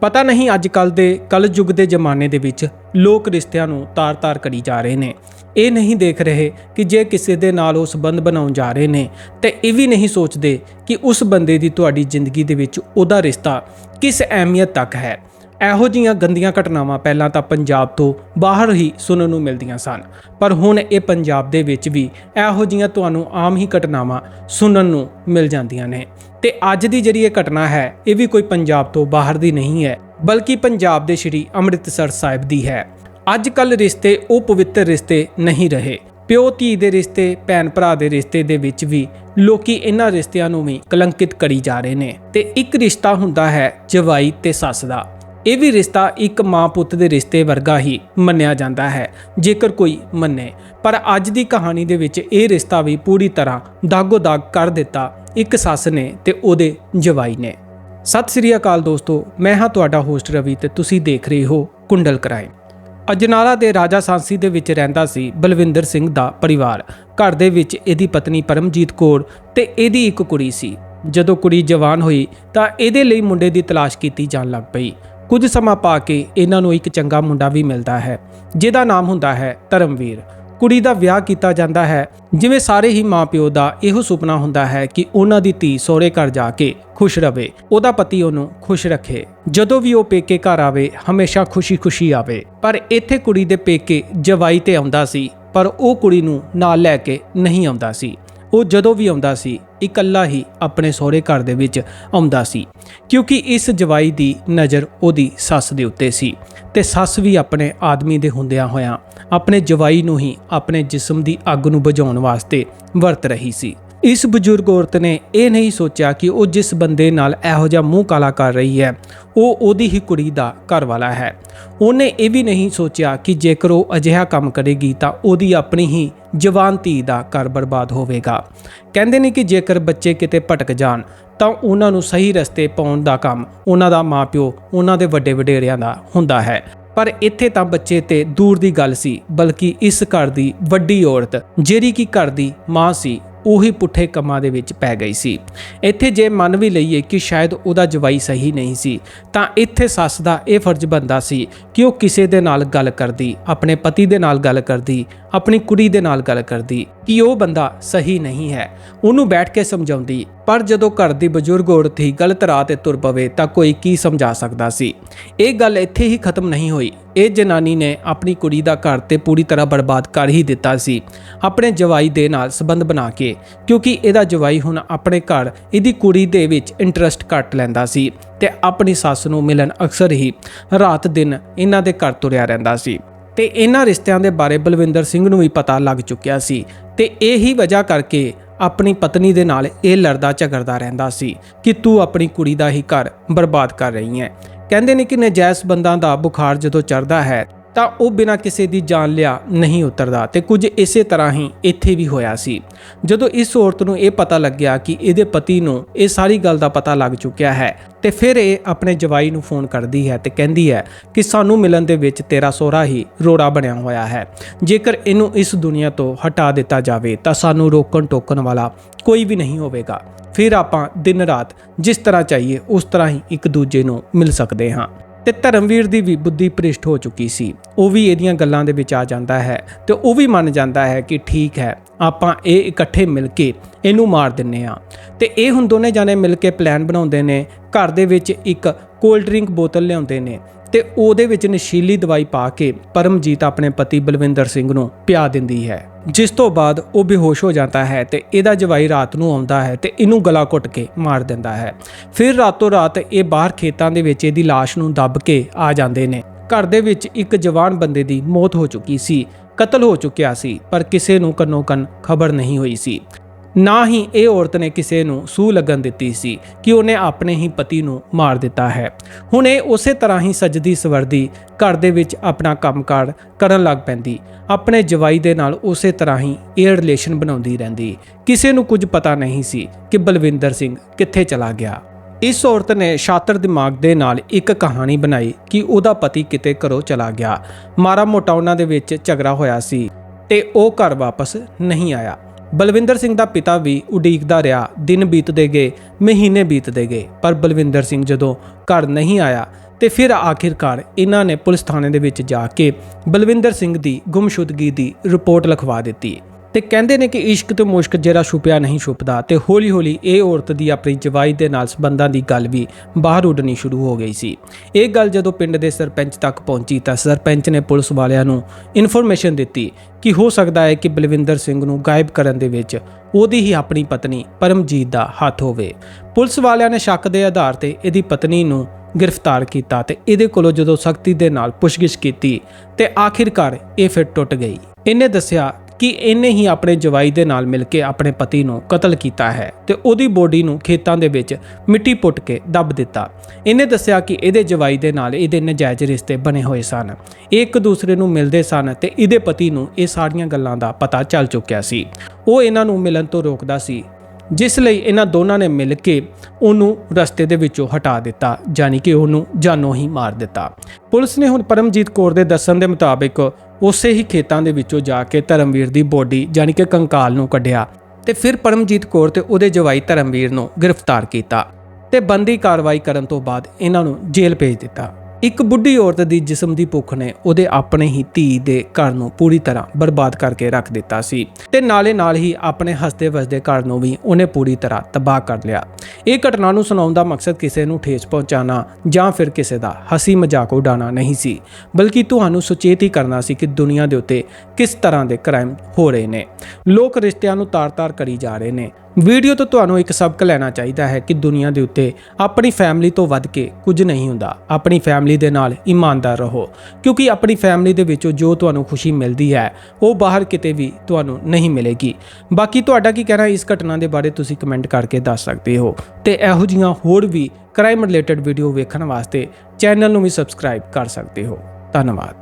ਪਤਾ ਨਹੀਂ ਅੱਜ ਕੱਲ ਦੇ ਕਲਯੁੱਗ ਦੇ ਜ਼ਮਾਨੇ ਦੇ ਵਿੱਚ ਲੋਕ ਰਿਸ਼ਤਿਆਂ ਨੂੰ ਤਾਰ-ਤਾਰ ਕਰੀ ਜਾ ਰਹੇ ਨੇ। ਇਹ ਨਹੀਂ ਦੇਖ ਰਹੇ ਕਿ ਜੇ ਕਿਸੇ ਦੇ ਨਾਲ ਉਹ ਸੰਬੰਧ ਬਣਾਉਣ ਜਾ ਰਹੇ ਨੇ, ਤੇ ਇਹ ਵੀ ਨਹੀਂ ਸੋਚਦੇ ਕਿ ਉਸ ਬੰਦੇ ਦੀ ਤੁਹਾਡੀ ਜ਼ਿੰਦਗੀ ਦੇ ਵਿੱਚ ਉਹਦਾ ਰਿਸ਼ਤਾ ਕਿਸ ਅਹਿਮੀਅਤ ਤੱਕ ਹੈ। ਇਹੋ ਜੀਆਂ ਗੰਦੀਆਂ ਘਟਨਾਵਾਂ ਪਹਿਲਾਂ ਤਾਂ ਪੰਜਾਬ ਤੋਂ ਬਾਹਰ ਹੀ ਸੁਣਨ ਨੂੰ ਮਿਲਦੀਆਂ ਸਨ, ਪਰ ਹੁਣ ਇਹ ਪੰਜਾਬ ਦੇ ਵਿੱਚ ਵੀ ਇਹੋ ਜੀਆਂ ਤੁਹਾਨੂੰ ਆਮ ਹੀ ਘਟਨਾਵਾਂ ਸੁਣਨ ਨੂੰ ਮਿਲ ਜਾਂਦੀਆਂ ਨੇ। ਤੇ ਅੱਜ ਦੀ ਜਿਹੜੀ ਇਹ ਘਟਨਾ ਹੈ, ਇਹ ਵੀ ਕੋਈ ਪੰਜਾਬ ਤੋਂ ਬਾਹਰ ਦੀ ਨਹੀਂ ਹੈ, ਬਲਕਿ ਪੰਜਾਬ ਦੇ ਸ਼੍ਰੀ ਅੰਮ੍ਰਿਤਸਰ ਸਾਹਿਬ ਦੀ ਹੈ। ਅੱਜ ਕੱਲ ਰਿਸ਼ਤੇ ਉਹ ਪਵਿੱਤਰ ਰਿਸ਼ਤੇ ਨਹੀਂ ਰਹੇ। ਪਿਓ ਧੀ ਦੇ ਰਿਸ਼ਤੇ, ਭੈਣ ਭਰਾ ਦੇ ਰਿਸ਼ਤੇ ਦੇ ਵਿੱਚ ਵੀ ਲੋਕੀ ਇਹਨਾਂ ਰਿਸ਼ਤਿਆਂ ਨੂੰ ਵੀ ਕਲੰਕਿਤ ਕਰੀ ਜਾ ਰਹੇ ਨੇ। ਤੇ ਇੱਕ ਰਿਸ਼ਤਾ ਹੁੰਦਾ ਹੈ ਜਵਾਈ ਤੇ ਸੱਸ ਦਾ। ਇਹ ਵੀ ਰਿਸ਼ਤਾ ਇੱਕ ਮਾਂ ਪੁੱਤ ਦੇ ਰਿਸ਼ਤੇ ਵਰਗਾ ਹੀ ਮੰਨਿਆ ਜਾਂਦਾ ਹੈ, ਜੇਕਰ ਕੋਈ ਮੰਨੇ। ਪਰ ਅੱਜ ਦੀ ਕਹਾਣੀ ਦੇ ਵਿੱਚ ਇਹ ਰਿਸ਼ਤਾ ਵੀ ਪੂਰੀ ਤਰ੍ਹਾਂ ਦਾਗੋ ਦਾਗ ਕਰ ਦਿੱਤਾ ਇੱਕ ਸੱਸ ਨੇ ਤੇ ਉਹਦੇ ਜਵਾਈ ਨੇ। ਸਤਿ ਸ੍ਰੀ ਅਕਾਲ ਦੋਸਤੋ, ਮੈਂ ਹਾਂ ਤੁਹਾਡਾ ਹੋਸਟ ਰਵੀ ਤੇ ਤੁਸੀਂ ਦੇਖ ਰਹੇ ਹੋ ਕੁੰਡਲ ਕ੍ਰਾਈਮ। ਅਜਨਾਲਾ ਦੇ ਰਾਜਾ ਸਾਂਸੀ ਦੇ ਵਿੱਚ ਰਹਿੰਦਾ ਸੀ ਬਲਵਿੰਦਰ ਸਿੰਘ ਦਾ ਪਰਿਵਾਰ। ਘਰ ਦੇ ਵਿੱਚ ਇਹਦੀ ਪਤਨੀ ਪਰਮਜੀਤ ਕੌਰ ਤੇ ਇਹਦੀ ਇੱਕ ਕੁੜੀ ਸੀ। ਜਦੋਂ ਕੁੜੀ ਜਵਾਨ ਹੋਈ ਤਾਂ ਇਹਦੇ ਲਈ ਮੁੰਡੇ ਦੀ ਤਲਾਸ਼ ਕੀਤੀ ਜਾਣ ਲੱਗ ਪਈ। ਕੁਝ ਸਮਾਂ ਪਾ ਕੇ ਇਹਨਾਂ ਨੂੰ ਇੱਕ ਚੰਗਾ ਮੁੰਡਾ ਵੀ ਮਿਲਦਾ ਹੈ, ਜਿਹਦਾ ਨਾਮ ਹੁੰਦਾ ਹੈ ਧਰਮਵੀਰ। ਕੁੜੀ ਦਾ ਵਿਆਹ ਕੀਤਾ ਜਾਂਦਾ ਹੈ। ਜਿਵੇਂ ਸਾਰੇ ਹੀ ਮਾਪਿਓ ਦਾ ਇਹੋ ਸੁਪਨਾ ਹੁੰਦਾ ਹੈ ਕਿ ਉਹਨਾਂ ਦੀ ਧੀ ਸਹੁਰੇ ਘਰ ਜਾ ਕੇ ਖੁਸ਼ ਰਵੇ, ਉਹਦਾ ਪਤੀ ਉਹਨੂੰ ਖੁਸ਼ ਰੱਖੇ। ਜਦੋਂ ਵੀ ਉਹ ਪੇਕੇ ਘਰ ਆਵੇ, ਹਮੇਸ਼ਾ ਖੁਸ਼ੀ-ਖੁਸ਼ੀ ਆਵੇ। ਪਰ ਇੱਥੇ ਕੁੜੀ ਦੇ ਪੇਕੇ ਜਵਾਈ ਤੇ ਆਉਂਦਾ ਸੀ, ਪਰ ਉਹ ਕੁੜੀ ਨੂੰ ਨਾਲ ਲੈ ਕੇ ਨਹੀਂ ਆਉਂਦਾ ਸੀ। ਉਹ ਜਦੋਂ ਵੀ ਆਉਂਦਾ ਸੀ ਇਕੱਲਾ ਹੀ ਆਪਣੇ ਸਹੁਰੇ ਘਰ ਦੇ ਵਿੱਚ ਆਉਂਦਾ ਸੀ, ਕਿਉਂਕਿ ਇਸ ਜਵਾਈ ਦੀ ਨਜ਼ਰ ਉਹਦੀ ਸੱਸ ਦੇ ਉੱਤੇ ਸੀ ਤੇ ਸੱਸ ਵੀ ਆਪਣੇ ਆਦਮੀ ਦੇ ਹੁੰਦਿਆਂ ਹੋਇਆਂ ਆਪਣੇ ਜਵਾਈ ਨੂੰ ਹੀ ਆਪਣੇ ਜਿਸਮ ਦੀ ਅੱਗ ਨੂੰ ਬੁਝਾਉਣ ਵਾਸਤੇ ਵਰਤ ਰਹੀ ਸੀ। ਇਸ ਬਜ਼ੁਰਗ ਔਰਤ ਨੇ ਇਹ ਨਹੀਂ ਸੋਚਿਆ ਕਿ ਉਹ ਜਿਸ ਬੰਦੇ ਨਾਲ ਇਹੋ ਜਿਹਾ ਮੂੰਹ ਕਾਲਾ ਕਰ ਰਹੀ ਹੈ, ਉਹ ਉਹਦੀ ਹੀ ਕੁੜੀ ਦਾ ਘਰ ਵਾਲਾ ਹੈ। ਉਹਨੇ ਇਹ ਵੀ ਨਹੀਂ ਸੋਚਿਆ ਕਿ ਜੇਕਰ ਉਹ ਅਜਿਹਾ ਕੰਮ ਕਰੇਗੀ ਤਾਂ ਉਹਦੀ ਆਪਣੀ ਹੀ ਜਵਾਨ ਧੀ ਦਾ ਘਰ ਬਰਬਾਦ ਹੋਵੇਗਾ। ਕਹਿੰਦੇ ਨੇ ਕਿ ਜੇਕਰ ਬੱਚੇ ਕਿਤੇ ਭਟਕ ਜਾਣ, ਤਾਂ ਉਹਨਾਂ ਨੂੰ ਸਹੀ ਰਸਤੇ ਪਾਉਣ ਦਾ ਕੰਮ ਉਹਨਾਂ ਦਾ ਮਾਪਿਓ, ਉਹਨਾਂ ਦੇ ਵੱਡੇ ਵਡੇਰਿਆਂ ਦਾ ਹੁੰਦਾ ਹੈ। ਪਰ ਇੱਥੇ ਤਾਂ ਬੱਚੇ ਤੇ ਦੂਰ ਦੀ ਗੱਲ ਸੀ, ਬਲਕਿ ਇਸ ਘਰ ਦੀ ਵੱਡੀ ਔਰਤ, ਜਿਹੜੀ ਕਿ ਘਰ ਦੀ ਮਾਂ ਸੀ ਉਹੀ ਪੁੱਠੇ ਕੰਮਾਂ ਦੇ ਵਿੱਚ ਪੈ ਗਈ ਸੀ। ਇੱਥੇ ਜੇ ਮੰਨ ਵੀ ਲਈਏ ਕਿ ਸ਼ਾਇਦ ਉਹਦਾ ਜਵਾਈ ਸਹੀ ਨਹੀਂ ਸੀ, ਤਾਂ ਇੱਥੇ ਸੱਸ ਦਾ ਇਹ ਫਰਜ਼ ਬੰਦਾ ਸੀ ਕਿ ਉਹ ਕਿਸੇ ਦੇ ਨਾਲ ਗੱਲ ਕਰਦੀ, ਆਪਣੇ ਪਤੀ ਦੇ ਨਾਲ ਗੱਲ ਕਰਦੀ, ਆਪਣੀ ਕੁੜੀ ਦੇ ਨਾਲ ਗੱਲ ਕਰਦੀ। ਕਿ ਉਹ ਬੰਦਾ ਸਹੀ ਨਹੀਂ ਹੈ। ਉਹਨੂੰ ਬੈਠ ਕੇ ਸਮਝਾਉਂਦੀ, ਪਰ ਜਦੋਂ ਘਰ ਦੀ ਬਜ਼ੁਰਗ ਔਰਤ ਹੀ ਗਲਤ ਰਾਹ ਤੇ ਤੁਰ ਪਵੇ ਤਾਂ ਕੋਈ ਕੀ ਸਮਝਾ ਸਕਦਾ ਸੀ। ਇਹ ਗੱਲ ਇੱਥੇ ਹੀ ਖਤਮ ਨਹੀਂ ਹੋਈ। ਇਹ ਜਨਾਨੀ ਨੇ ਆਪਣੀ ਕੁੜੀ ਦਾ ਘਰ ਤੇ ਪੂਰੀ ਤਰ੍ਹਾਂ ਬਰਬਾਦ ਕਰ ਹੀ ਦਿੱਤਾ ਸੀ। ਆਪਣੇ ਜਵਾਈ ਦੇ ਨਾਲ ਸੰਬੰਧ ਬਣਾ ਕੇ, ਕਿਉਂਕਿ ਇਹਦਾ ਜਵਾਈ ਹੁਣ ਆਪਣੇ ਘਰ ਇਹਦੀ ਕੁੜੀ ਦੇ ਵਿੱਚ ਇੰਟਰਸਟ ਘੱਟ ਲੈਂਦਾ ਸੀ ਤੇ ਆਪਣੀ ਸੱਸ ਨੂੰ ਮਿਲਣ ਅਕਸਰ ਹੀ ਰਾਤ ਦਿਨ ਇਹਨਾਂ ਦੇ ਘਰ ਤੁਰਿਆ ਰਹਿੰਦਾ ਸੀ। ਤੇ ਇਹਨਾਂ ਰਿਸ਼ਤਿਆਂ ਦੇ ਬਾਰੇ ਬਲਵਿੰਦਰ ਸਿੰਘ ਨੂੰ ਵੀ ਪਤਾ ਲੱਗ ਚੁੱਕਿਆ ਸੀ ਤੇ ਇਹੀ ਵਜ੍ਹਾ ਕਰਕੇ ਆਪਣੀ ਪਤਨੀ ਦੇ ਨਾਲ ਇਹ ਲੜਦਾ ਝਗੜਦਾ ਰਹਿੰਦਾ ਸੀ ਕਿ ਤੂੰ ਆਪਣੀ ਕੁੜੀ ਦਾ ਹੀ ਘਰ ਬਰਬਾਦ ਕਰ ਰਹੀ ਹੈ। ਕਹਿੰਦੇ ਨੇ ਕਿ ਨਜਾਇਜ਼ ਬੰਦਾਂ ਦਾ ਬੁਖਾਰ ਜਦੋਂ ਚੜਦਾ ਹੈ ਤਾਂ ਉਹ ਬਿਨਾਂ ਕਿਸੇ ਦੀ ਜਾਨ ਲਿਆ ਨਹੀਂ ਉਤਰਦਾ ਤੇ ਕੁਝ ਇਸੇ ਤਰ੍ਹਾਂ ਹੀ ਇੱਥੇ ਵੀ ਹੋਇਆ ਸੀ। ਜਦੋਂ ਇਸ ਔਰਤ ਨੂੰ ਇਹ ਪਤਾ ਲੱਗਿਆ ਕਿ ਇਹਦੇ ਪਤੀ ਨੂੰ ਇਹ ਸਾਰੀ ਗੱਲ ਦਾ ਪਤਾ ਲੱਗ ਚੁੱਕਿਆ ਹੈ, ਤੇ ਫਿਰ ਇਹ ਆਪਣੇ ਜਵਾਈ ਨੂੰ ਫੋਨ ਕਰਦੀ ਹੈ ਤੇ ਕਹਿੰਦੀ ਹੈ ਕਿ ਸਾਨੂੰ ਮਿਲਣ ਦੇ ਵਿੱਚ ਤੇਰਾ ਸੋਹਰਾ ਹੀ ਰੋੜਾ ਬਣਿਆ ਹੋਇਆ ਹੈ। ਜੇਕਰ ਇਹਨੂੰ ਇਸ ਦੁਨੀਆ ਤੋਂ ਹਟਾ ਦਿੱਤਾ ਜਾਵੇ ਤਾਂ ਸਾਨੂੰ ਰੋਕਣ ਟੋਕਣ ਵਾਲਾ ਕੋਈ ਵੀ ਨਹੀਂ ਹੋਵੇਗਾ। ਫਿਰ ਆਪਾਂ ਦਿਨ ਰਾਤ ਜਿਸ ਤਰ੍ਹਾਂ ਚਾਹੀਏ ਉਸ ਤਰ੍ਹਾਂ ਹੀ ਇੱਕ ਦੂਜੇ ਨੂੰ ਮਿਲ ਸਕਦੇ ਹਾਂ। ਤੇ ਧਰਮਵੀਰ ਦੀ ਵੀ ਬੁੱਧੀ ਭ੍ਰਿਸ਼ਟ ਹੋ ਚੁੱਕੀ ਸੀ। ਉਹ ਵੀ ਇਹਦੀਆਂ ਗੱਲਾਂ ਦੇ ਵਿੱਚ ਆ ਜਾਂਦਾ ਹੈ ਤੇ ਉਹ ਵੀ ਮੰਨ ਜਾਂਦਾ ਹੈ ਕਿ ਠੀਕ ਹੈ, ਆਪਾਂ ਇਹ ਇਕੱਠੇ ਮਿਲ ਕੇ ਇਹਨੂੰ ਮਾਰ ਦਿੰਨੇ ਆ ਤੇ ਇਹ ਹੁਣ ਦੋਨੇ ਜਾਣੇ ਮਿਲ ਕੇ ਪਲਾਨ ਬਣਾਉਂਦੇ ਨੇ। ਘਰ ਦੇ ਵਿੱਚ ਇੱਕ ਕੋਲਡ ਡਰਿੰਕ ਬੋਤਲ ਲਿਆਉਂਦੇ ਨੇ। ਤੇ ਉਹਦੇ ਵਿੱਚ ਨਸ਼ੀਲੀ ਦਵਾਈ ਪਾ ਕੇ ਪਰਮਜੀਤ ਆਪਣੇ ਪਤੀ ਬਲਵਿੰਦਰ ਸਿੰਘ ਨੂੰ ਪਿਆ ਦਿੰਦੀ ਹੈ। ਜਿਸ ਤੋਂ ਬਾਅਦ ਉਹ ਬੇਹੋਸ਼ ਹੋ ਜਾਂਦਾ ਹੈ ਤੇ ਇਹਦਾ ਜਵਾਈ ਰਾਤ ਨੂੰ ਆਉਂਦਾ ਹੈ ਤੇ ਇਹਨੂੰ ਗਲਾ ਘੁੱਟ ਕੇ ਮਾਰ ਦਿੰਦਾ ਹੈ। ਫਿਰ ਰਾਤੋਂ ਰਾਤ ਇਹ ਬਾਹਰ ਖੇਤਾਂ ਦੇ ਵਿੱਚ ਇਹਦੀ ਲਾਸ਼ ਨੂੰ ਦੱਬ ਕੇ ਆ ਜਾਂਦੇ ਨੇ। ਘਰ ਦੇ ਵਿੱਚ ਇੱਕ ਜਵਾਨ ਬੰਦੇ ਦੀ ਮੌਤ ਹੋ ਚੁੱਕੀ ਸੀ, ਕਤਲ ਹੋ ਚੁੱਕਿਆ ਸੀ, ਪਰ ਕਿਸੇ ਨੂੰ ਕੰਨੋ ਕੰਨ ਖਬਰ ਨਹੀਂ ਹੋਈ ਸੀ। ਨਾ ਹੀ ਇਹ ਔਰਤ ਨੇ ਕਿਸੇ ਨੂੰ ਸੂ ਲੱਗਣ ਦਿੱਤੀ ਸੀ ਕਿ ਉਹਨੇ ਆਪਣੇ ਹੀ ਪਤੀ ਨੂੰ ਮਾਰ ਦਿੱਤਾ ਹੈ। ਹੁਣ ਇਹ ਉਸੇ ਤਰ੍ਹਾਂ ਹੀ ਸਜਦੀ ਸਵਰਦੀ ਘਰ ਦੇ ਵਿੱਚ ਆਪਣਾ ਕੰਮਕਾਰ ਕਰਨ ਲੱਗ ਪੈਂਦੀ। ਆਪਣੇ ਜਵਾਈ ਦੇ ਨਾਲ ਉਸੇ ਤਰ੍ਹਾਂ ਹੀ ਇਹ ਰਿਲੇਸ਼ਨ ਬਣਾਉਂਦੀ ਰਹਿੰਦੀ। ਕਿਸੇ ਨੂੰ ਕੁਝ ਪਤਾ ਨਹੀਂ ਸੀ ਕਿ ਬਲਵਿੰਦਰ ਸਿੰਘ ਕਿੱਥੇ ਚਲਾ ਗਿਆ। ਇਸ ਔਰਤ ਨੇ ਸ਼ਾਤਰ ਦਿਮਾਗ ਦੇ ਨਾਲ ਇੱਕ ਕਹਾਣੀ ਬਣਾਈ ਕਿ ਉਹਦਾ ਪਤੀ ਕਿਤੇ ਘਰੋਂ ਚਲਾ ਗਿਆ। ਮਾਰਾ ਮੋਟਾ ਉਹਨਾਂ ਦੇ ਵਿੱਚ ਝਗੜਾ ਹੋਇਆ ਸੀ ਤੇ ਉਹ ਘਰ ਵਾਪਸ ਨਹੀਂ ਆਇਆ। ਬਲਵਿੰਦਰ ਸਿੰਘ ਦਾ ਪਿਤਾ ਵੀ ਉਡੀਕਦਾ ਰਿਹਾ। ਦਿਨ ਬੀਤਦੇ ਗਏ, ਮਹੀਨੇ ਬੀਤਦੇ ਗਏ, ਪਰ ਬਲਵਿੰਦਰ ਸਿੰਘ ਜਦੋਂ ਘਰ ਨਹੀਂ ਆਇਆ ਤੇ ਫਿਰ ਆਖਿਰਕਾਰ ਇਹਨਾਂ ਨੇ ਪੁਲਿਸ ਥਾਣੇ ਦੇ ਵਿੱਚ ਜਾ ਕੇ ਬਲਵਿੰਦਰ ਸਿੰਘ ਦੀ ਗੁੰਮਸ਼ੁਦਗੀ ਦੀ ਰਿਪੋਰਟ ਲਿਖਵਾ ਦਿੱਤੀ। ਤੇ ਕਹਿੰਦੇ ਨੇ ਕਿ ਇਸ਼ਕ ਤੇ ਮੁਸ਼ਕ ਜਿਹੜਾ ਛੁਪਿਆ ਨਹੀਂ ਛੁਪਦਾ ਤੇ ਹੌਲੀ-ਹੌਲੀ ਇਹ ਔਰਤ ਦੀ ਆਪਣੀ ਜਵਾਈ ਦੇ ਨਾਲ ਸੰਬੰਧਾਂ ਦੀ ਗੱਲ ਵੀ ਬਾਹਰ ਉੱਡਣੀ ਸ਼ੁਰੂ ਹੋ ਗਈ ਸੀ। ਇਹ ਗੱਲ ਜਦੋਂ ਪਿੰਡ ਦੇ ਸਰਪੰਚ ਤੱਕ ਪਹੁੰਚੀ ਤਾਂ ਸਰਪੰਚ ਨੇ ਪੁਲਿਸ ਵਾਲਿਆਂ ਨੂੰ ਇਨਫੋਰਮੇਸ਼ਨ ਦਿੱਤੀ ਕਿ ਹੋ ਸਕਦਾ ਹੈ ਕਿ ਬਲਵਿੰਦਰ ਸਿੰਘ ਨੂੰ ਗਾਇਬ ਕਰਨ ਦੇ ਵਿੱਚ ਉਹਦੀ ਹੀ ਆਪਣੀ ਪਤਨੀ ਪਰਮਜੀਤ ਦਾ ਹੱਥ ਹੋਵੇ। ਪੁਲਿਸ ਵਾਲਿਆਂ ਨੇ ਸ਼ੱਕ ਦੇ ਆਧਾਰ ਤੇ ਇਹਦੀ ਪਤਨੀ ਨੂੰ ਗ੍ਰਿਫਤਾਰ ਕੀਤਾ ਤੇ ਇਹਦੇ ਕੋਲੋਂ ਜਦੋਂ ਸਖਤੀ ਦੇ ਨਾਲ ਪੁੱਛਗਿੱਛ ਕੀਤੀ ਤੇ ਆਖਿਰਕਾਰ ਇਹ ਫਿਰ ਟੁੱਟ ਗਈ। ਇਹਨੇ ਦੱਸਿਆ ਕਿ ਇਹਨੇ ਹੀ ਆਪਣੇ ਜਵਾਈ ਦੇ ਨਾਲ ਮਿਲ ਕੇ ਆਪਣੇ ਪਤੀ ਨੂੰ ਕਤਲ ਕੀਤਾ ਹੈ ਤੇ ਉਹਦੀ ਬੋਡੀ ਨੂੰ ਖੇਤਾਂ ਦੇ ਵਿੱਚ ਮਿੱਟੀ ਪੁੱਟ ਕੇ ਦੱਬ ਦਿੱਤਾ। ਇਹਨੇ ਦੱਸਿਆ ਕਿ ਇਹਦੇ ਜਵਾਈ ਦੇ ਨਾਲ ਇਹਦੇ ਨਜਾਇਜ਼ ਰਿਸ਼ਤੇ ਬਣੇ ਹੋਏ ਸਨ। ਇਹ ਇੱਕ ਦੂਸਰੇ ਨੂੰ ਮਿਲਦੇ ਸਨ ਤੇ ਇਹਦੇ ਪਤੀ ਨੂੰ ਇਹ ਸਾਰੀਆਂ ਗੱਲਾਂ ਦਾ ਪਤਾ ਚੱਲ ਚੁੱਕਿਆ ਸੀ। ਉਹ ਇਹਨਾਂ ਨੂੰ ਮਿਲਣ ਤੋਂ ਰੋਕਦਾ ਸੀ ਜਿਸ ਲਈ ਇਹਨਾਂ ਦੋਨਾਂ ਨੇ ਮਿਲ ਕੇ ਉਹਨੂੰ ਰਸਤੇ ਦੇ ਵਿੱਚੋਂ ਹਟਾ ਦਿੱਤਾ, ਯਾਨੀ ਕਿ ਉਹਨੂੰ ਜਾਨੋਂ ਹੀ ਮਾਰ ਦਿੱਤਾ। ਪੁਲਿਸ ਨੇ ਹੁਣ ਪਰਮਜੀਤ ਕੌਰ ਦੇ ਦੱਸਣ ਦੇ ਮੁਤਾਬਿਕ ਉਸੇ ਹੀ ਖੇਤਾਂ ਦੇ ਵਿੱਚੋਂ ਜਾ ਕੇ ਧਰਮਵੀਰ ਦੀ ਬੋਡੀ, ਯਾਨੀ ਕਿ ਕੰਕਾਲ ਨੂੰ ਕੱਢਿਆ ਤੇ ਫਿਰ ਪਰਮਜੀਤ ਕੌਰ ਤੇ ਉਹਦੇ ਜਵਾਈ ਧਰਮਵੀਰ ਨੂੰ ਗ੍ਰਿਫਤਾਰ ਕੀਤਾ ਤੇ ਬੰਦੀ ਕਾਰਵਾਈ ਕਰਨ ਤੋਂ ਬਾਅਦ ਇਹਨਾਂ ਨੂੰ ਜੇਲ੍ਹ ਭੇਜ ਦਿੱਤਾ। ਇੱਕ ਬੁੱਢੀ ਔਰਤ ਦੀ ਜਿਸਮ ਦੀ ਭੁੱਖ ਨੇ ਉਹਦੇ ਆਪਣੇ ਹੀ ਧੀ ਦੇ ਘਰ ਨੂੰ ਪੂਰੀ ਤਰ੍ਹਾਂ ਬਰਬਾਦ ਕਰਕੇ ਰੱਖ ਦਿੱਤਾ ਸੀ ਤੇ ਨਾਲੇ ਨਾਲ ਹੀ ਆਪਣੇ ਹੱਸਦੇ ਵਸਦੇ ਘਰ ਨੂੰ ਵੀ ਉਹਨੇ ਪੂਰੀ ਤਰ੍ਹਾਂ ਤਬਾਹ ਕਰ ਲਿਆ। ਇਹ ਘਟਨਾ ਨੂੰ ਸੁਣਾਉਣ ਦਾ ਮਕਸਦ ਕਿਸੇ ਨੂੰ ਠੇਸ ਪਹੁੰਚਾਉਣਾ ਜਾਂ ਫਿਰ ਕਿਸੇ ਦਾ ਹਸੀ ਮਜ਼ਾਕ ਉਡਾਉਣਾ ਨਹੀਂ ਸੀ, ਬਲਕਿ ਤੁਹਾਨੂੰ ਸੁਚੇਤ ਹੀ ਕਰਨਾ ਸੀ ਕਿ ਦੁਨੀਆ ਦੇ ਉੱਤੇ ਕਿਸ ਤਰ੍ਹਾਂ ਦੇ ਕ੍ਰਾਈਮ ਹੋ ਰਹੇ ਨੇ। ਲੋਕ ਰਿਸ਼ਤਿਆਂ ਨੂੰ ਤਾਰ-ਤਾਰ ਕਰੀ ਜਾ ਰਹੇ ਨੇ। ਵੀਡੀਓ ਤੋਂ ਤੁਹਾਨੂੰ ਇੱਕ ਸਬਕ ਲੈਣਾ ਚਾਹੀਦਾ ਹੈ ਕਿ ਦੁਨੀਆ ਦੇ ਉੱਤੇ ਆਪਣੀ ਫੈਮਿਲੀ ਤੋਂ ਵੱਧ ਕੇ ਕੁਝ ਨਹੀਂ ਹੁੰਦਾ। ਆਪਣੀ ਫੈਮਿਲੀ ਦੇ ਨਾਲ ਇਮਾਨਦਾਰ ਰਹੋ, ਕਿਉਂਕਿ ਆਪਣੀ ਫੈਮਿਲੀ ਦੇ ਵਿੱਚੋਂ ਜੋ ਤੁਹਾਨੂੰ ਖੁਸ਼ੀ ਮਿਲਦੀ ਹੈ, ਉਹ ਬਾਹਰ ਕਿਤੇ ਵੀ ਤੁਹਾਨੂੰ ਨਹੀਂ ਮਿਲੇਗੀ। ਬਾਕੀ ਤੁਹਾਡਾ ਕੀ ਕਹਿਣਾ ਇਸ ਘਟਨਾ ਦੇ ਬਾਰੇ ਤੁਸੀਂ ਕਮੈਂਟ ਕਰਕੇ ਦੱਸ ਸਕਦੇ ਹੋ। ਤੇ ਇਹੋ ਜੀਆਂ ਹੋਰ ਵੀ ਕ੍ਰਾਈਮ ਰਿਲੇਟਡ ਵੀਡੀਓ ਵੇਖਣ ਵਾਸਤੇ ਚੈਨਲ ਨੂੰ ਵੀ ਸਬਸਕ੍ਰਾਈਬ ਕਰ ਸਕਦੇ ਹੋ। ਧੰਨਵਾਦ।